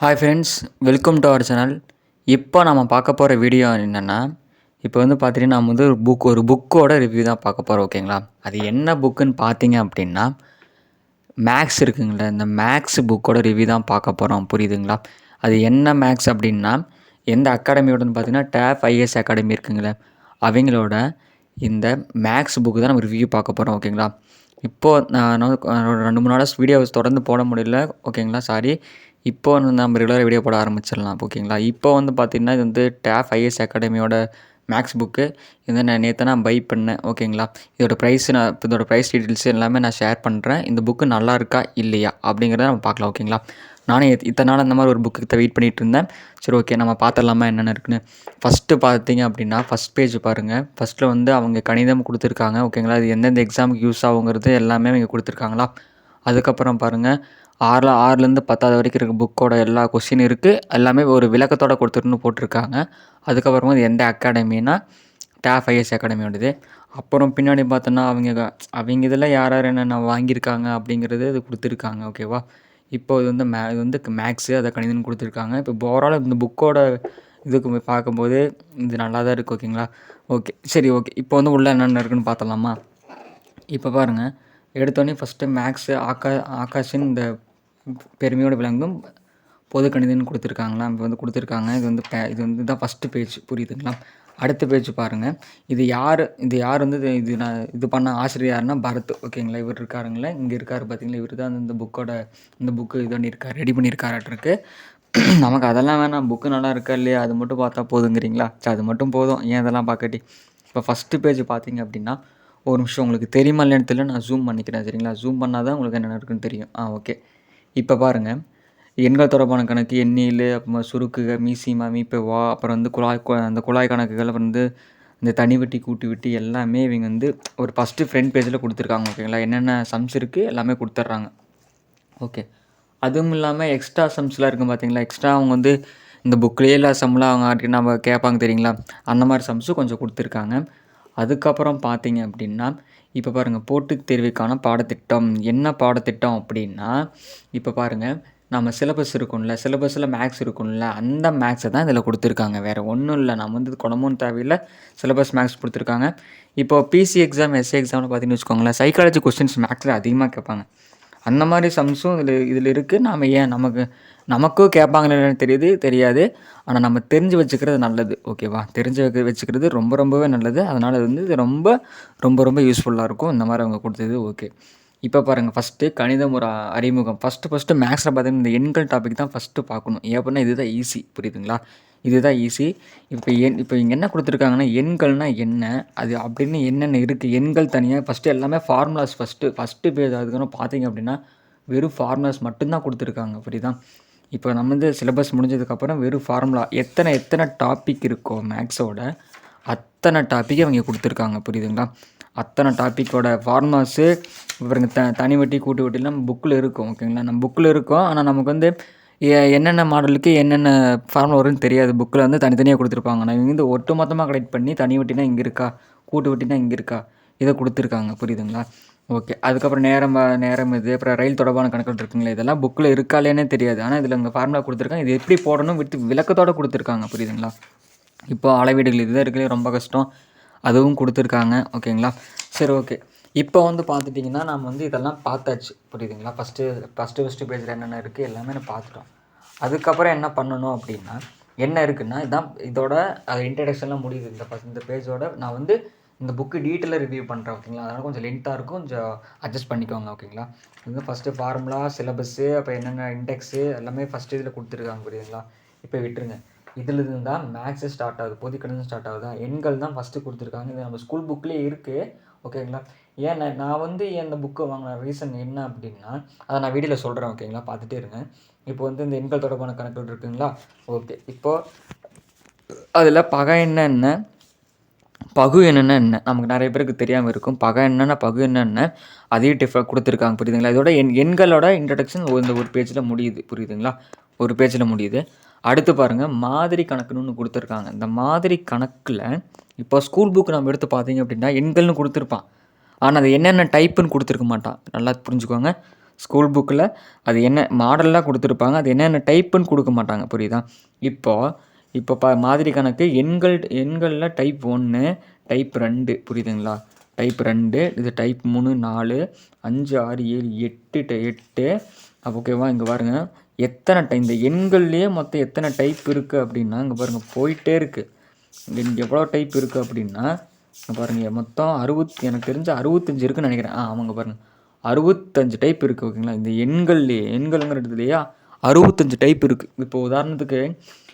Hi friends welcome to our channel இப்போ நம்ம பார்க்க போகிற வீடியோ என்னென்னா இப்போ வந்து பார்த்தீங்கன்னா நம்ம வந்து ஒரு புக் ஒரு புக்கோட ரிவ்யூ தான் பார்க்க போகிறோம் ஓகேங்களா அது என்ன புக்குன்னு பார்த்தீங்க அப்படின்னா மேக்ஸ் இருக்குங்களே இந்த மேக்ஸ் புக்கோட ரிவ்யூ தான் பார்க்க போகிறோம் புரியுதுங்களா? அது என்ன மேக்ஸ் அப்படின்னா எந்த அகாடமியோடன்னு பார்த்தீங்கன்னா டேப் ஐஎஸ் அகாடமி இருக்குங்களே அவங்களோட இந்த மேக்ஸ் புக்கு தான் நம்ம ரிவ்யூ பார்க்க போகிறோம் ஓகேங்களா இப்போது நான் ரெண்டு மூணு நாளாக வீடியோஸ் தொடர்ந்து போட முடியல ஓகேங்களா சாரி இப்போ வந்து நம்ம ரெகுலராக வீடியோ போட ஆரம்பிச்சிடலாம் ஓகேங்களா இப்போ வந்து பார்த்திங்கன்னா இது வந்து டேஃப் ஐஎஸ் அகாடமியோட மேக்ஸ் புக்கு இது நான் நேற்று நான் பை பண்ணேன் ஓகேங்களா இதோட ப்ரைஸ் நான் இதோட ப்ரைஸ் டீட்டெயில்ஸ் எல்லாமே நான் ஷேர் பண்ணுறேன் இந்த புக்கு நல்லா இருக்கா இல்லையா? அப்படிங்கிறத நம்ம பார்க்கலாம் ஓகேங்களா நானே இத்தனை நாள் அந்த மாதிரி ஒரு புக்கு வெயிட் பண்ணிகிட்டு இருந்தேன். சரி ஓகே நம்ம பார்த்துடலாமா என்னென்ன இருக்குன்னு? ஃபஸ்ட்டு பார்த்தீங்க அப்படின்னா ஃபஸ்ட் பேஜ் பாருங்கள் ஃபஸ்ட்டில் வந்து அவங்க கணிதம் கொடுத்துருக்காங்க ஓகேங்களா இது எந்தெந்த எக்ஸாமுக்கு யூஸ் ஆகுங்கிறது எல்லாமே அவங்க கொடுத்துருக்காங்களா? அதுக்கப்புறம் பாருங்கள் ஆறில் ஆறுலேருந்து பத்தாவது வரைக்கும் இருக்க புக்கோட எல்லா கொஸ்டின் இருக்குது எல்லாமே ஒரு விளக்கத்தோட கொடுத்துருன்னு போட்டிருக்காங்க. அதுக்கப்புறமா இது எந்த அகாடமினா டாஃப் ஐஎஸ் அகாடமியோடது அப்புறம் பின்னாடி பார்த்தோன்னா அவங்க அவங்க இதில் யார் யார் என்னென்ன வாங்கியிருக்காங்க அப்படிங்கிறது இது கொடுத்துருக்காங்க ஓகேவா இப்போ இது வந்து மே இது வந்து மேக்ஸு அதை கணிதம்னு கொடுத்துருக்காங்க. இப்போ ஓவரால் இந்த புக்கோட இதுக்கு போய் பார்க்கும்போது இது நல்லா தான் இருக்குது ஓகேங்களா ஓகே சரி ஓகே இப்போ வந்து உள்ளே என்னென்ன இருக்குன்னு பார்த்தலாமா இப்போ பாருங்கள் எடுத்தோடனே ஃபஸ்ட்டு மேக்ஸு ஆக்கா ஆகாஷின் இந்த பெருமையோடு விளங்கும் பொது கணிதம்னு கொடுத்துருக்காங்களா இப்போ வந்து கொடுத்துருக்காங்க. இது வந்து பே- இது வந்து தான் ஃபஸ்ட்டு பேஜ் புரியுதுங்களா? அடுத்த பேஜ் பாருங்கள் இது யார் இது யார் வந்து இது- இது நான் இது பண்ண ஆசிரியர் யாருன்னா பரத். ஓகேங்களா இவர் இருக்காருங்களே. இங்கே இருக்கார் பார்த்தீங்களா இவர் தான் இந்த புக்கோட இந்த புக்கு இது பண்ணியிருக்காரு ரெடி பண்ணியிருக்காராட்டிருக்கு நமக்கு அதெல்லாம் வேணாம். புக்கு நல்லா இருக்கா இல்லையா? அது மட்டும் பார்த்தா போதுங்கிறீங்களா? சரி அது மட்டும் போதும். ஏன் இதெல்லாம் பார்க்கட்டி? இப்போ ஃபஸ்ட்டு பேஜ் பார்த்தீங்க அப்படின்னா ஒரு நிமிஷம் உங்களுக்கு தெரியுமா இல்லைன்னு தெரியல நான் ஜூம் பண்ணிக்கிறேன். சரிங்களா? ஜூம் பண்ணால் தான் உங்களுக்கு என்னென்ன இருக்குன்னு தெரியும். ஆ ஓகே இப்போ பாருங்கள் எண்கள் தொடர்பான கணக்கு எண்ணியல் அப்புறமா சுருக்குக மீசிமா மீப்பவா அப்புறம் வந்து குழாய் அந்த குழாய் கணக்குகள் வந்து இந்த தனி வெட்டி கூட்டி வெட்டி எல்லாமே இவங்க வந்து ஒரு ஃபஸ்ட்டு ஃப்ரண்ட் பேஜில் கொடுத்துருக்காங்க ஓகேங்களா என்னென்ன சம்ஸ் இருக்குது எல்லாமே கொடுத்துட்றாங்க. ஓகே அதுவும் இல்லாமல் எக்ஸ்ட்ரா சம்ஸ்லாம் இருக்கும் பார்த்தீங்களா எக்ஸ்ட்ரா அவங்க வந்து இந்த புக்லேயே இல்லை சம்லாம் அவங்க ஆட்டி நம்ம கேட்பாங்க தெரியுங்களா? அந்த மாதிரி சம்ஸும் கொஞ்சம் கொடுத்துருக்காங்க. அதுக்கப்புறம் பார்த்தீங்க அப்படின்னா இப்போ பாருங்கள் போட்டித் தேர்வுக்கான பாடத்திட்டம். என்ன பாடத்திட்டம் அப்படின்னா இப்போ பாருங்கள் நம்ம சிலபஸ் இருக்கும்ல சிலபஸில் மேக்ஸ் இருக்கும்ல அந்த மேக்ஸை தான் இதில் கொடுத்துருக்காங்க. வேறு ஒன்றும் இல்லை. நம்ம வந்து குணமும் தேவையில்லை சிலபஸ் மேக்ஸ் கொடுத்துருக்காங்க. இப்போ பிசி எக்ஸாம் எஸ்சி எக்ஸாம்னு பார்த்தீங்கன்னு வச்சுக்கோங்களேன் சைக்காலஜி கொஸ்டின்ஸ் மேக்ஸில் அதிகமாக கேட்பாங்க. அந்த மாதிரி சம்ஸும் இதில் இதில் இருக்குது நாம் ஏன் நமக்கு நமக்கும் கேட்பாங்களேன்னு தெரியுது தெரியாது. ஆனால் நம்ம தெரிஞ்சு வச்சுக்கிறது நல்லது. ஓகேவா தெரிஞ்சு வைக்க வச்சுக்கிறது ரொம்ப ரொம்பவே நல்லது. அதனால் வந்து இது ரொம்ப ரொம்ப ரொம்ப யூஸ்ஃபுல்லாக இருக்கும். இந்த மாதிரி அவங்க கொடுத்தது ஓகே இப்போ பாருங்கள் ஃபஸ்ட்டு கணிதம் ஒரு அறிமுகம். ஃபஸ்ட்டு ஃபஸ்ட்டு மேக்ஸில் பார்த்தீங்கன்னா இந்த எண்கள் டாபிக் தான் ஃபஸ்ட்டு பார்க்கணும். ஏன் இதுதான் ஈஸி புரியுதுங்களா? இதுதான் ஈஸி இப்போ எண் இப்போ இங்கே என்ன கொடுத்துருக்காங்கன்னா எண்கள்னா என்ன? அது அப்படின்னு என்னென்ன இருக்குது எண்கள் தனியாக ஃபஸ்ட்டு எல்லாமே ஃபார்முலாஸ் ஃபஸ்ட்டு ஃபஸ்ட்டு பேஜ் அதுக்கப்புறம் பார்த்தீங்க அப்படின்னா வெறும் ஃபார்முலாஸ் மட்டும்தான் கொடுத்துருக்காங்க. புரியுதா? இப்போ நம்ம வந்து சிலபஸ் முடிஞ்சதுக்கப்புறம் வெறும் ஃபார்முலா எத்தனை எத்தனை டாபிக் இருக்கோ மேக்ஸோட அத்தனை டாப்பிக்கை அவங்க கொடுத்துருக்காங்க. புரியுதுங்களா? அத்தனை டாப்பிக்கோட ஃபார்முலாஸு இவருங்க த தனி வட்டி கூட்டு வட்டிலாம் புக்கில் இருக்கும் ஓகேங்களா நம்ம புக்கில் இருக்கும். ஆனால் நமக்கு வந்து என்னென்ன மாடலுக்கு என்னென்ன ஃபார்முலா வரும்னு தெரியாது. புக்கில் வந்து தனித்தனியாக கொடுத்துருப்பாங்க. நான் இங்கே வந்து ஒட்டு மொத்தமாக கலெக்ட் பண்ணி தனி வட்டினா இங்கே இருக்கா? கூட்டு வட்டினா இங்கே இருக்கா? இதை கொடுத்துருக்காங்க. புரியுதுங்களா? ஓகே அதுக்கப்புறம் நேரம் நேரம் இது அப்புறம் ரயில் தொடர்பான கணக்குகள் இருக்குங்களா இதெல்லாம் புக்கில் இருக்கா தெரியாது. ஆனால் இதில் இங்கே ஃபார்முலா கொடுத்துருக்காங்க. இது எப்படி போடணும் வித்து விளக்கத்தோடு கொடுத்துருக்காங்க புரியுதுங்களா? இப்போ அளவீடுகள் இதுதான் இருக்கிறது ரொம்ப கஷ்டம். அதுவும் கொடுத்துருக்காங்க ஓகேங்களா சரி ஓகே இப்போ வந்து பார்த்துட்டிங்கன்னா நம்ம வந்து இதெல்லாம் பார்த்தாச்சு புரியுதுங்களா? ஃபஸ்ட்டு ஃபஸ்ட்டு ஃபஸ்ட்டு பேஜில் என்னென்ன இருக்குது எல்லாமே நான் பார்த்துட்டோம். அதுக்கப்புறம் என்ன பண்ணணும் அப்படின்னா என்ன இருக்குன்னா இதான் இதோட இன்ட்ரடக்ஷன்லாம் முடியுது. இந்த ஃபஸ்ட் இந்த பேஜோட நான் வந்து இந்த புக்கு டீட்டெயிலாக ரிவ்யூ பண்ணுறேன் ஓகேங்களா அதனால் கொஞ்சம் லென்த்தாக இருக்கும். கொஞ்சம் அட்ஜஸ்ட் பண்ணிக்கோங்க ஓகேங்களா இது ஃபஸ்ட்டு ஃபார்முலா சிலபஸ்ஸு அப்போ என்னென்ன இண்டெக்ஸு எல்லாமே ஃபஸ்ட்டு இதில் கொடுத்துருக்காங்க புரியுதுங்களா? இப்போ விட்டுருங்க. இதில் இருந்து தான் மேக்ஸு ஸ்டார்ட் ஆகுது பொது கணிதம் ஸ்டார்ட் ஆகுதா. எண்கள் தான் ஃபஸ்ட்டு கொடுத்துருக்காங்க. இது நம்ம ஸ்கூல் புக்லேயே இருக்குது ஓகேங்களா ஏன் நான் நான் வந்து அந்த இந்த புக்கை வாங்கின ரீசன் என்ன அப்படின்னா அதை நான் வீடியோவில் சொல்கிறேன் ஓகேங்களா பார்த்துட்டே இருங்க. இப்போ வந்து இந்த எண்கள் தொடர்பான கணக்குகள் இருக்குங்களா? ஓகே. இப்போது அதில் பகை என்ன என்ன பகு என்னென்ன என்ன? நமக்கு நிறைய பேருக்கு தெரியாமல் இருக்கும். பகை என்னென்ன பகு என்னென்ன அதையும் டிஃப கொடுத்துருக்காங்க. புரியுதுங்களா? இதோட எண் எண்களோட இன்ட்ரடக்ஷன் இந்த ஒரு பேஜில் முடியுது. புரியுதுங்களா? ஒரு பேஜில் முடியுது. அடுத்து பாருங்கள் மாதிரி கணக்குன்னு ஒன்று கொடுத்துருக்காங்க. இந்த மாதிரி கணக்கில் இப்போ ஸ்கூல் புக் நம்ம எடுத்து பார்த்தீங்க அப்படின்னா எண்கள்னு கொடுத்துருப்பான். ஆனால் அது என்னென்ன டைப்புன்னு கொடுத்துருக்க மாட்டான். நல்லா புரிஞ்சுக்கோங்க. ஸ்கூல் புக்கில் அது என்ன மாடலாக கொடுத்துருப்பாங்க. அது என்னென்ன டைப்புன்னு கொடுக்க மாட்டாங்க. புரியுதா? இப்போது இப்போ ப மாதிரி கணக்கு எண்கள் எண்களில் டைப் ஒன்று டைப் ரெண்டு. புரியுதுங்களா? டைப் ரெண்டு இது டைப் மூணு நாலு அஞ்சு ஆறு ஏழு எட்டு எட்டு. ஓகேவா இங்கே பாருங்கள் எத்தனை டை இந்த எண்கள்லேயே மொத்தம் எத்தனை டைப் இருக்குது அப்படின்னா இங்கே பாருங்கள் போயிட்டே இருக்குது இங்கே எவ்வளோ டைப் இருக்குது அப்படின்னா பாருங்கள் மொத்தம் அறுபத்தி எனக்கு தெரிஞ்சு அறுபத்தஞ்சு இருக்குன்னு நினைக்கிறேன். ஆ அவங்க பாருங்கள் அறுபத்தஞ்சு டைப் இருக்குது ஓகேங்களா இந்த எண்கள்லேயே எண்கள்ங்கிற இடத்துலையா அறுபத்தஞ்சு டைப் இருக்குது இப்போ உதாரணத்துக்கு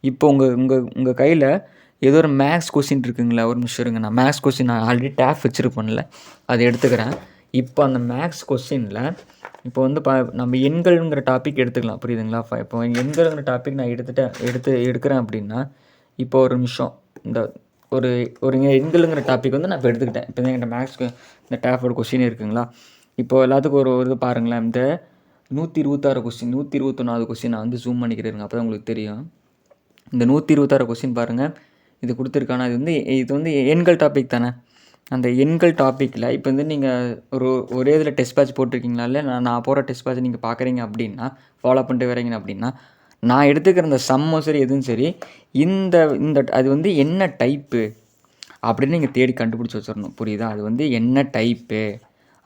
இப்போ உங்கள் உங்கள் உங்கள் கையில் ஏதோ ஒரு மேக்ஸ் கொஸ்டின் இருக்குங்களா? ஒரு நிமிஷம் இருங்க. நான் மேக்ஸ் கொஸ்டின் நான் ஆல்ரெடி டேப் வச்சுருப்பேன்ல அதை எடுத்துக்கிறேன். இப்போ அந்த மேக்ஸ் கொஸ்டினில் இப்போ வந்து ப நம்ம எண்கள்ங்கிற டாபிக் எடுத்துக்கலாம். புரியுதுங்களா? ஃப- இப்போ எண்கள்ங்கிற டாபிக் நான் எடுத்துட்டேன் எடுத்து எடுக்கிறேன் அப்படின்னா இப்போ ஒரு நிமிஷம். இந்த ஒரு ஒரு எண்கள்ங்கிற டாபிக் வந்து நான் இப்போ எடுத்துக்கிட்டேன். இப்போ என்கிட்ட மேக்ஸ் இந்த டேஃபோட கொஸ்டின் இருக்குங்களா? இப்போ எல்லாத்துக்கும் ஒரு ஒரு இது பாருங்களேன். இந்த நூற்றி இருபத்தாறு கொஸ்டின் நூற்றி இருபத்தொன்னாவது கொஸ்டின் நான் வந்து ஜூம் பண்ணிக்கிறேங்க அப்போ தான் உங்களுக்கு தெரியும். இந்த நூற்றி இருபத்தாறு கொஸ்டின் பாருங்கள் இது கொடுத்துருக்கானா? இது வந்து இது வந்து எண்கள் டாபிக் தானே. அந்த எண்கள் டாப்பிக்கில் இப்போ வந்து நீங்கள் ஒரு ஒரே இதில் டெஸ்ட் பேட்ச் போட்டிருக்கீங்களா? இல்லை நான் நான் போகிற டெஸ்ட் பேட்ச் நீங்கள் பார்க்குறீங்க அப்படின்னா ஃபாலோ பண்ணிட்டு வரீங்க அப்படின்னா நான் எடுத்துக்கிற இந்த சம்மும் சரி எதுவும் சரி இந்த இந்த அது வந்து என்ன டைப்பு அப்படின்னு நீங்கள் தேடி கண்டுபிடிச்சி வச்சிடணும். புரியுதா? அது வந்து என்ன டைப்பு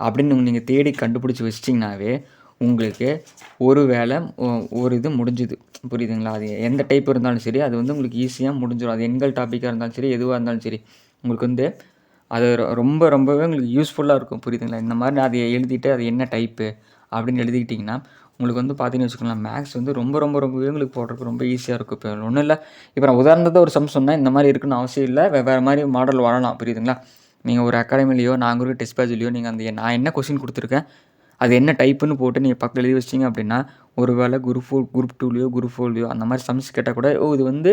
அப்படின்னு நீங்கள் தேடி கண்டுபிடிச்சி வச்சிட்டிங்கனாவே உங்களுக்கு ஒரு வேலை ஒரு இது முடிஞ்சுது. புரியுதுங்களா? அது எந்த டைப் இருந்தாலும் சரி அது வந்து உங்களுக்கு ஈஸியாக முடிஞ்சிடும் அது எண்கள் டாப்பிக்காக இருந்தாலும் சரி எதுவாக இருந்தாலும் சரி உங்களுக்கு வந்து அது ரொ- ரொம்ப ரொம்பவே உங்களுக்கு யூஸ்ஃபுல்லாக இருக்கும். புரியுதுங்களா? இந்த மாதிரி அதை எழுதிட்டு அது என்ன டைப்பு அப்படின்னு எழுதிக்கிட்டிங்கன்னா உங்களுக்கு வந்து பார்த்தீங்கன்னு வச்சுக்கோங்களேன் மேக்ஸ் வந்து ரொம்ப ரொம்ப ரொம்பவே உங்களுக்கு போடுறதுக்கு ரொம்ப ஈஸியாக இருக்கும். இப்போ ஒன்றும் இல்லை. இப்போ நான் உதாரணத்தை ஒரு சம் சொன்னால் இந்த மாதிரி இருக்குன்னு அவசியம் இல்லை. வேறு மாதிரி மாடல் வரலாம். புரியுதுங்களா? நீங்கள் ஒரு அகாடமிலையோ நாங்கள் ஒரு டெஸ்ட் பேஜ்லையோ நீங்கள் அந்த நான் என்ன கொஸ்டின் கொடுத்துருக்கேன் அது என்ன டைப்புன்னு போட்டு நீங்கள் பக்கத்தில் எழுதி வச்சிங்க அப்படின்னா ஒரு வேளை குரூப் ஃபோர் குரூப் டூலையோ குரூப் ஃபோர்லையோ அந்த மாதிரி சம்ஸ் கேட்டால் கூட ஓ இது வந்து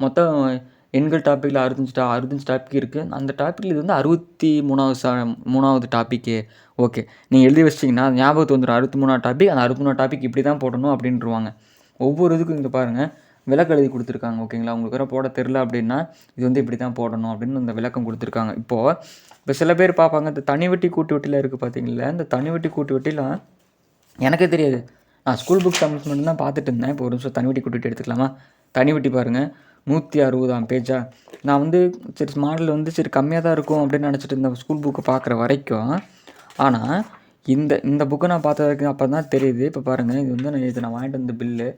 மொத்தம் எண்கள் டாப்பிக்கில் அறுபத்தஞ்சு டா அறுபத்தஞ்சு டாபிக் இருக்குது அந்த டாப்பிக்கில் இது வந்து அறுபத்தி மூணாவது சா மூணாவது டாப்பிக்கு ஓகே நீங்கள் எழுதி வச்சிட்டிங்கன்னா ஞாபகத்து வந்துடும் அறுபத்தி மூணாவது டாபிக் அந்த அறுபத்தி மூணாவது டாபிக் இப்படி தான் போடணும் அப்படின்ட்டுருவாங்க ஒவ்வொரு இதுக்கும் இங்கே பாருங்கள் விளக்கம் எழுதி கொடுத்துருக்காங்க ஓகேங்களா உங்களுக்கு வேறு போட தெரில அப்படின்னா இது வந்து இப்படி தான் போடணும் அப்படின்னு இந்த விளக்கம் கொடுத்துருக்காங்க. இப்போது இப்போ சில பேர் பார்ப்பாங்க இந்த தனி வெட்டி கூட்டு வெட்டியில் இருக்குது பார்த்தீங்களா இந்த தனி வெட்டி கூட்டு வெட்டிலாம் எனக்கே தெரியாது. நான் ஸ்கூல் புக் சம்ஸ் தான் பார்த்துட்டு இருந்தேன். இப்போ ஒரு நிமிஷம் தனி வெட்டி கூட்டிட்டு எடுத்துக்கலாமா? தனி வெட்டி பாருங்கள் நூற்றி அறுபதாம் பேஜா நான் வந்து சரி மாடல் வந்து சரி கம்மியாக தான் இருக்கும் அப்படின்னு நினச்சிட்டு இருந்தேன் ஸ்கூல் புக்கை பார்க்குற வரைக்கும். ஆனால் இந்த இந்த புக்கை நான் பார்த்த வரைக்கும் அப்போ தான் தெரியுது. இப்போ பாருங்கள் இது வந்து நான் இது நான் வாங்கிட்டு வந்த பில்லு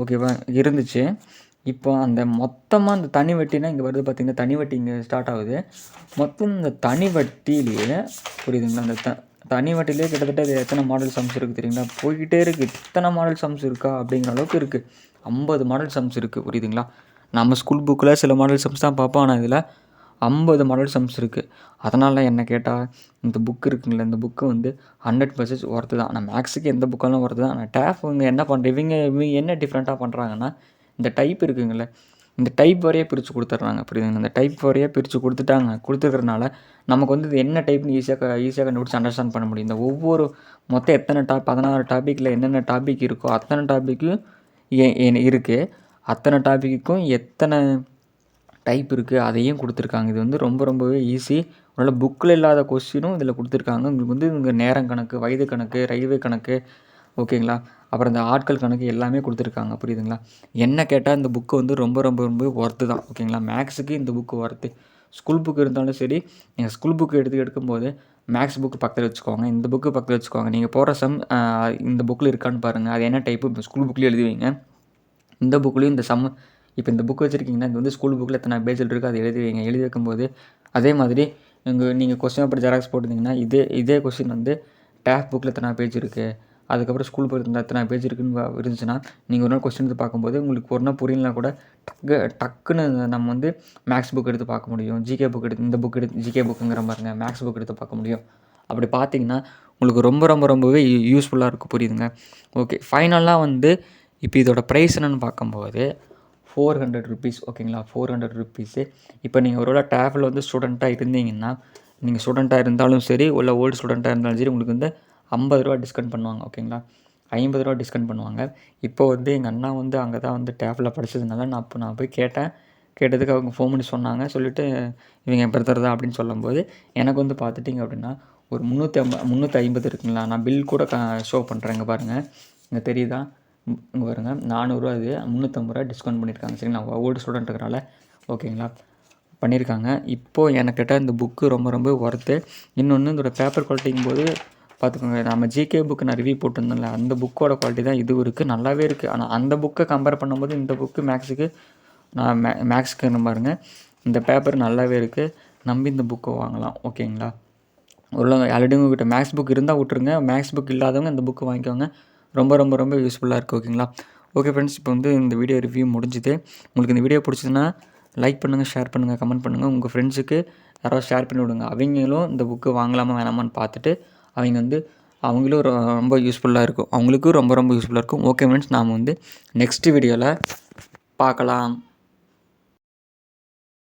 ஓகேவா இருந்துச்சு. இப்போ அந்த மொத்தமாக அந்த தனி வட்டினா இங்கே வருது பார்த்திங்கன்னா தனி வட்டி இங்கே ஸ்டார்ட் ஆகுது. மொத்தம் இந்த தனி வட்டியிலேயே புரியுதுங்களா? அந்த த தனி வட்டிலே கிட்டத்தட்ட அது எத்தனை மாடல் சம்ஸ் இருக்குது தெரியுங்களா? போய்கிட்டே இருக்குது இத்தனை மாடல் சம்ஸ் இருக்கா? அப்படிங்கிற அளவுக்கு இருக்குது ஐம்பது மாடல் சம்ஸ் இருக்குது புரியுதுங்களா? நம்ம ஸ்கூல் புக்கில் சில மாடல் சம்ஸ் தான் பார்ப்போம். ஆனால் இதில் ஐம்பது மாடல் சம்ஸ் இருக்குது அதனால் என்ன கேட்டால் இந்த புக் இருக்குங்களே இந்த புக்கு வந்து ஹண்ட்ரட் பர்சன்ட் ஒர்த்து தான். ஆனால் மேக்ஸுக்கு எந்த புக்காலும் ஒர்த்து தான். ஆனால் டேஃப் இவங்க என்ன பண்ணுற இவங்க இவங்க என்ன டிஃப்ரெண்ட்டாக பண்ணுறாங்கன்னா இந்த டைப் இருக்குங்களே இந்த டைப் வரையே பிரித்து கொடுத்துட்றாங்க. புரியுதுங்க இந்த டைப் வரையே பிரித்து கொடுத்துட்டாங்க கொடுத்துருக்கறனால நமக்கு வந்து இது என்ன டைப்னு ஈஸியாக ஈஸியாக கண்டுபிடிச்சி அண்டர்ஸ்டாண்ட் பண்ண முடியும். இந்த ஒவ்வொரு மொத்தம் எத்தனை டாப் பதினாறு டாப்பிக்கில் என்னென்ன டாபிக் இருக்கோ அத்தனை டாப்பிக்கும் இருக்குது அத்தனை டாப்பிக்குக்கும் எத்தனை டைப் இருக்குது அதையும் கொடுத்துருக்காங்க. இது வந்து ரொம்ப ரொம்பவே ஈஸி ஒருவேளை புக்கில் இல்லாத கொஸ்டினும் இதில் கொடுத்துருக்காங்க. உங்களுக்கு வந்து இங்கே நேரம் கணக்கு வயது கணக்கு ரயில்வே கணக்கு ஓகேங்களா அப்புறம் இந்த ஆட்கள் கணக்கு எல்லாமே கொடுத்துருக்காங்க. புரியுதுங்களா? என்ன கேட்டால் இந்த புக்கு வந்து ரொம்ப ரொம்ப ரொம்ப ஒர்த்து தான் ஓகேங்களா மேக்ஸுக்கு இந்த புக்கு ஒர்த்து ஸ்கூல் புக் இருந்தாலும் சரி நீங்கள் ஸ்கூல் புக்கு எடுத்து எடுக்கும்போது மேக்ஸ் புக்கு பக்கத்தில் வச்சுக்கோங்க. இந்த புக்கு பக்கத்தில் வச்சுக்கோங்க. நீங்கள் போகிற சம் இந்த புக்கில் இருக்கான்னு பாருங்கள் அது என்ன டைப்பு ஸ்கூல் புக்லேயும் எழுதுவீங்க இந்த புக்லேயும் இந்த சம் இப்போ இந்த புக் வச்சுருக்கீங்கன்னா இது வந்து ஸ்கூல் புக்கில் எத்தனை பேஜில் இருக்குது அதை எழுதி வைங்க. எழுதி வைக்கும்போது அதே மாதிரி உங்கள் நீங்கள் கொஸ்டின் அப்படி ஜெராக்ஸ் போட்டிருந்தீங்கன்னா இதே இதே கொஸ்டின் வந்து டேஃப் புக்கில் எத்தனை பேஜ் இருக்குது அதுக்கப்புறம் ஸ்கூல் புக் எத்தனை பேஜ் இருக்குன்னு இருந்துச்சுன்னா நீங்கள் ஒரு நாள் கொஸ்டின் எடுத்து பார்க்கும்போது உங்களுக்கு ஒரு நாள் புரியலனா கூட டக்கு டக்குன்னு நம்ம வந்து மேக்ஸ் புக் எடுத்து பார்க்க முடியும். ஜிகே புக் எடுத்து இந்த புக் எடுத்து ஜிகே புக்குங்கிற பாருங்க மேக்ஸ் புக் எடுத்து பார்க்க முடியும். அப்படி பார்த்தீங்கன்னா உங்களுக்கு ரொம்ப ரொம்ப ரொம்பவே யூஸ்ஃபுல்லாக இருக்கும் புரியுதுங்க. ஓகே ஃபைனலாக வந்து இப்போ இதோட ப்ரைஸ் என்னென்னு பார்க்கும்போது ஃபோர் ஹண்ட்ரட் ருபீஸ் ஓகேங்களா ஃபோர் ஹண்ட்ரட் ருபீஸு இப்போ நீங்கள் ஒருவேளை டேஃபில் வந்து ஸ்டூடெண்ட்டாக இருந்தீங்கன்னா நீங்கள் ஸ்டூடெண்ட்டாக இருந்தாலும் சரி இல்லை ஓல்டு ஸ்டூடெண்ட்டாக இருந்தாலும் சரி உங்களுக்கு வந்து ஐம்பது ரூபா டிஸ்கவுண்ட் பண்ணுவாங்க ஓகேங்களா ஐம்பது ரூபா டிஸ்கவுண்ட் பண்ணுவாங்க. இப்போ வந்து எங்கள் அண்ணா வந்து அங்கே தான் வந்து டேஃபில் படித்ததுனால நான் அப்போ நான் போய் கேட்டேன். கேட்டதுக்கு அவங்க ஃபோன் பண்ணி சொன்னாங்க. சொல்லிவிட்டு இவங்க என் பிரதர் தான் அப்படின்னு சொல்லும்போது எனக்கு வந்து பார்த்துட்டிங்க அப்படின்னா ஒரு முந்நூற்றி ஐம்ப முந்நூற்றி ஐம்பது இருக்குங்களா? நான் பில் கூட க ஷோ பண்ணுறேங்க பாருங்கள் இங்கே தெரியுதா? இங்கே பாருங்க நானூறுரூவா இது முந்நூற்றம்பது ரூபா டிஸ்கவுண்ட் பண்ணியிருக்காங்க சரிங்களா? ஓல்டு ஸ்டூடெண்ட்டுங்கிறனால ஓகேங்களா? பண்ணியிருக்காங்க. இப்போது எனக்கிட்ட இந்த புக்கு ரொம்ப ரொம்ப ஒர்த்து இன்னொன்று இதோட பேப்பர் குவாலிட்டிங்கும் போது பார்த்துக்கோங்க நம்ம ஜிகே புக்கு நான் ரிவ்யூ போட்டிருந்தேன்ல அந்த புக்கோட குவாலிட்டி தான் இதுவும் இருக்குது நல்லாவே இருக்குது ஆனால் அந்த புக்கை கம்பேர் பண்ணும்போது இந்த புக்கு மேக்ஸுக்கு நான் மே மேக்ஸுக்கு பாருங்க இந்த பேப்பர் நல்லாவே இருக்குது நம்பி இந்த புக்கை வாங்கலாம் ஓகேங்களா? உள்ளவங்க ஆல்ரெடி உங்கள்கிட்ட மேக்ஸ் புக் இருந்தால் விட்ருங்க மேக்ஸ் புக் இல்லாதவங்க இந்த புக்கு வாங்கிக்கோங்க. ரொம்ப ரொம்ப ரொம்ப யூஸ்ஃபுல்லாக இருக்குது ஓகேங்களா ஓகே ஃப்ரெண்ட்ஸ் இப்போ வந்து இந்த வீடியோ ரிவ்யூ முடிஞ்சுது. உங்களுக்கு இந்த வீடியோ பிடிச்சதுன்னா லைக் பண்ணுங்கள் ஷேர் பண்ணுங்கள் கமெண்ட் பண்ணுங்கள் உங்கள் ஃப்ரெண்ட்ஸுக்கு யாராவது ஷேர் பண்ணி விடுங்க. அவங்களும் இந்த புக்கு வாங்கலாமா வேணாமான்னு பார்த்துட்டு அவங்க வந்து அவங்களும் ரொம்ப யூஸ்ஃபுல்லாக இருக்கும். அவங்களுக்கும் ரொம்ப ரொம்ப யூஸ்ஃபுல்லாக இருக்கும். ஓகே ஃப்ரெண்ட்ஸ் நாம் வந்து நெக்ஸ்ட் வீடியோவில் பார்க்கலாம்.